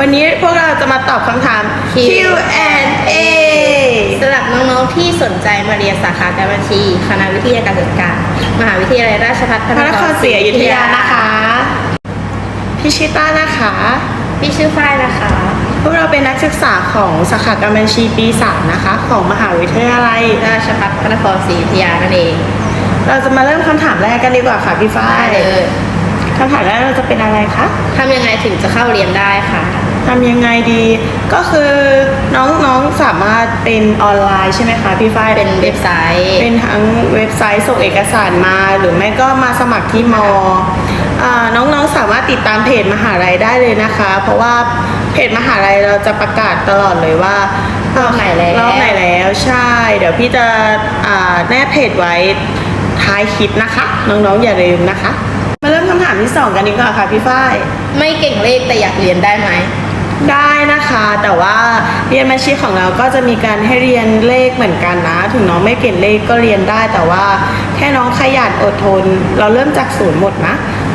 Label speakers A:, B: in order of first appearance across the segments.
A: วันนี้พวกเราจะมาตอบคำถาม Q&A
B: สำหรับน้องๆที่สนใจมาเรียนสาขาการบัญชี คณะวิทยาการจัดการ มหาวิทยาลัยราชภัฏ
A: พระนครศรีอยุธยานะคะ พี่ชิต้านะคะ
B: พี่ชื่อฝ้ายนะคะ
A: พวกเราเป็นนักศึกษาของสาขาการบัญชีปี3นะคะ ของมหาวิทยาลัย
B: ราชภัฏพระนครศรีอยุธยานั่นเอง
A: เราจะมาเริ่มคำถามแรกกันดีกว่าค่ะพี่ฟ้า
B: ได้
A: ย
B: เลย
A: คำถามแรกเราจะเป็นอะไรคะ
B: ทำยังไงถึงจะเข้าเรียนได้คะ
A: ทำยังไงดี ก็คือน้องๆสามารถเป็นออนไลน์ใช่ไหมคะพี่ฝ้าย
B: เป็นเว็บไซต์
A: เป็นทั้งเว็บไซต์ส่งเอกสารมา หรือไม่ก็มาสมัครที่มอ่าน้องๆสามารถติดตามเพจมหาลัยได้เลยนะคะ เพราะว่าเพจมหาลัยเราจะประกาศตลอดเลยว่าร
B: อบไหนแล้ว
A: รอบไหนแล้วใช่ เดี๋ยวพี่จะอ่าแนบเพจไว้ท้ายคลิปนะคะ น้องๆอย่าลืมนะคะ มาเริ่มคำถามที่สองกันดีกว่าค่ะพี่ฝ้าย
B: ไม่เก่งเลขแต่อยากเรียนได้ไหม
A: ได้นะคะ แต่ว่าเรียนบัญชีของเราก็จะมีการให้เรียนเลขเหมือนกันนะ ถึงน้องไม่เก่งเลขก็เรียนได้ แต่ว่าแค่น้องขยันอดทน เราเริ่มจากศูนย์หมดนะ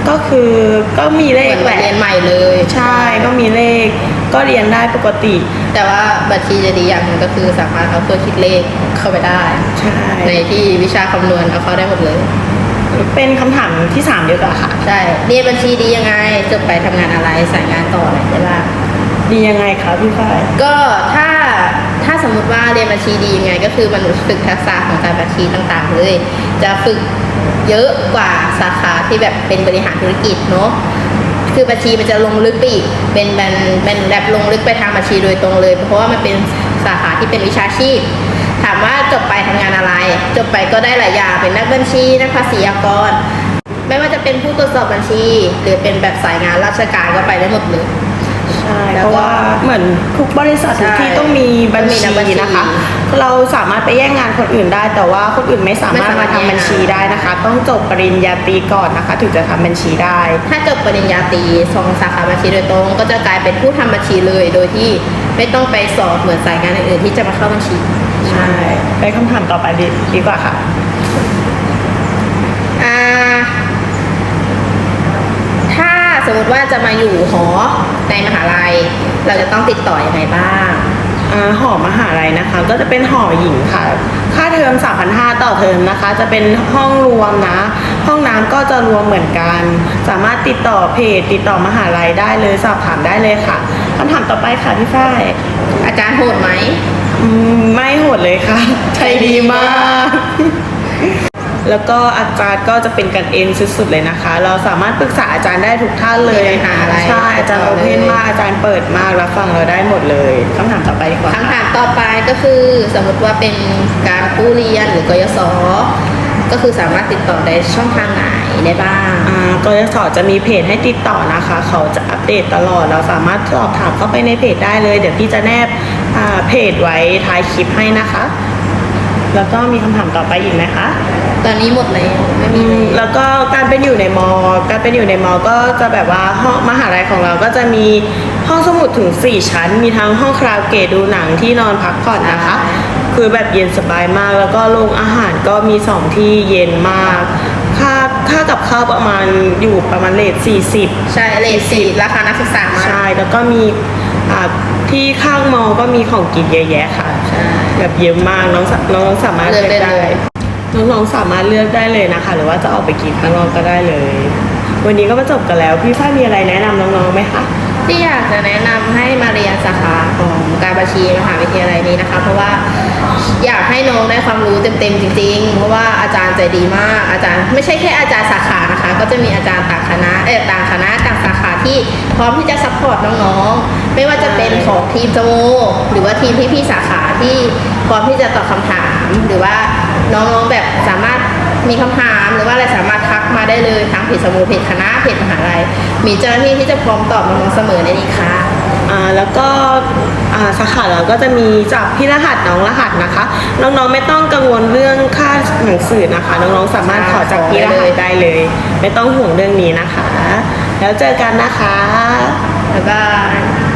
A: ก็คือก็มีเล
B: เหมื
A: ข
B: อน
A: แห
B: มา
A: ละ
B: เรียนใหม่เลย
A: ใช่ก็มีเลขก็เรียนได้ปกติ
B: แต่ว่าบัญชีจะดีอย่างหนึงก็คือสามารถเอาเครื่องคิดเลขเข้าไปได้
A: ใช่
B: ในที่วิชาคำนวณเอาเข้าได้หมดเลย
A: เป็นคำถามที่3ามดีกว่าค่ะ
B: ใช่ เรียนบัญชีดียังไงจบไปทำงานอะไรสายงานต่ออะไรได้บ้าง
A: ดียังไงคะพี่ฝ้าย
B: ก็ถ้าถ้าสมมติว่าเรียนบัญชีดียังไง ก็คือมันฝึกทักษะของการบัญชีต่างๆเลย จะฝึกเยอะกว่าสาขาที่แบบเป็นบริหารธุรกิจเนาะคือบัญชีมันจะลงลึกไปอีกเป็นเป็นเป็นแบบลงลึกไปทางบัญชีโดยตรงเลย เพราะว่ามันเป็นสาขาที่เป็นวิชาชีพ ถามว่าจบไปทำงานอะไร จบไปก็ได้หลายอย่างเป็นนักบัญชีนักภาษีอากร ไม่ว่าจะเป็นผู้ตรวจสอบบัญชี หรือเป็นแบบสายงานราชการก็ไปได้หมดเลย
A: ใช่
B: แล้วก็
A: เพราะว่าเหมือนทุกบริษัททุกที่
B: ใช่
A: ต้องมีบัญ
B: ต้องมี
A: ชี
B: นักบัญชี
A: นะคะ เราสามารถไปแย่งงานคนอื่นได้ แต่ว่าคนอื่นไม่สามารถ
B: ไม่
A: มา
B: สามารถ
A: ทำบัญชีได้นะคะ ต้องจบปริญญาตรีก่อนนะคะ ถึงจะทำบัญชีได้
B: ถ้าจบปริญญาตรีสองสาขาบัญชีโดยตรง ก็จะกลายเป็นผู้ทำบัญชีเลยโดยที่ไม่ต้องไปสอบเหมือนสายงานอื่นๆที่จะมาเข้าบัญชี
A: ใช่ไปคำถามต่อไปดีดีกว่าค่ะ
B: อ่าถ้าสมมติว่าจะมาอยู่หอ ในมหาลัย เราจะต้องติดต่ออยังไงบ้าง
A: อ่าหอมหาลัยนะคะ ก็จะเป็นหอหญิงค่ะ ค่าเทอม 3,500 ต่อเทอมนะคะ จะเป็นห้องรวมนะ ห้องน้ำก็จะรวมเหมือนกัน สามารถติดต่อเพจ ติดต่อมหาลัยได้เลย สอบถามได้เลยค่ะคำถามต่อไปค่ะพี่ฝ้าย
B: อาจารย์โหดไหม
A: อืมไม่โหดเลยค่ะ ใจดีมาก แล้วก็อาจารย์ก็จะเป็นกันเองสุดๆเลยนะคะ เราสามารถปรึกษาอาจารย์ได้ทุกท่านเลย
B: มีปัญหาอะไร
A: ใช่อาจารย์โอเพนมากอาจารย์เปิดมากรับฟังเราได้หมดเลยคำถามต่อไปดีกว่า
B: คำถามต่อไปก็คือสมมติว่าเป็นการกู้เรียนหรือกยศก็คือสามารถติดต่อได้ช่องทางไหนได้บ้าง
A: อ่ากยศจะมีเพจให้ติดต่อนะคะ เขาจะอัปเดตตลอด เราสามารถสอบถามเข้าไปในเพจได้เลย เดี๋ยวพี่จะแนบอ่าเพจไว้ท้ายคลิปให้นะคะ แล้วก็มีคำถามต่อไปอีกไหมคะ
B: ตอนนี้หมดแล้วไม่มี
A: อืม
B: แล้ว
A: แล้วก็การเป็นอยู่ในมอ การเป็นอยู่ในมอ ก็จะแบบว่าห้องมหาลัยของเราก็จะมีห้องสมุดถึง 4 ชั้น มีทั้งห้องคาราโอเกะดูหนังที่นอนพักผ่อนนะคะ คือแบบเย็นสบายมาก แล้วก็โรงอาหารก็มี2ที่เย็นมาก ค่าค่ากับข้าวประมาณอยู่ประมาณเลท40
B: ใช่เลทสี่ราคานักศึกษามาก
A: ใช่ แล้วก็มีอ่าที่ข้างมอ ก็มีของกินเยอะแยะค่ะ
B: ใช่
A: แบบเยอะมากน้องสาน้องสามารถ
B: เลื
A: เลื
B: อ
A: อกก
B: ได้
A: ได้
B: เลย
A: น้องๆสามารถเลือกได้เลยนะคะ หรือว่าจะออกไปกินข้างนอกก็ได้เลย วันนี้ก็มาจบกันแล้ว พี่ฝ้ายมีอะไรแนะนำน้องๆไหมคะ
B: ที่อยากจะแนะนำให้มาเรียนสาขาของการบัญชีมหาวิทยาลัยนี้นะคะ เพราะว่าอยากให้น้องได้ความรู้เต็มๆจริง ๆ เพราะว่าอาจารย์ใจดีมาก อาจารย์ไม่ใช่แค่อาจารย์สาขานะคะ ก็จะมีอาจารย์ต่างคณะเออต่างคณะต่างสาขาที่พร้อมที่จะซัพพอร์ตน้องๆไม่ว่าจะเป็นของทีมสโมหรือว่าทีมพี่ๆสาขาที่พร้อมที่จะตอบคำถามหรือว่า น้องๆแบบสามารถมีคำถามหรือว่าอะไรสามารถทักมาได้เลยทางเพจสโมเพจคณะเพจมหาลัยมีเจ้าหน้าที่ที่จะพร้อมตอบน้องๆเสมอในนี้ค่ะ
A: อ่าแล้วก็อ่าสาขาเราก็จะมีจับพี่รหัสน้องรหัสนะคะ น้องๆไม่ต้องกังวลเรื่องค่าหนังสือนะคะ น้องๆสามารถขอจากพี่รหัสได้เลย ไม่ต้องห่วงเรื่องนี้นะคะ แล้วเจอกันนะคะ
B: บ๊ายบาย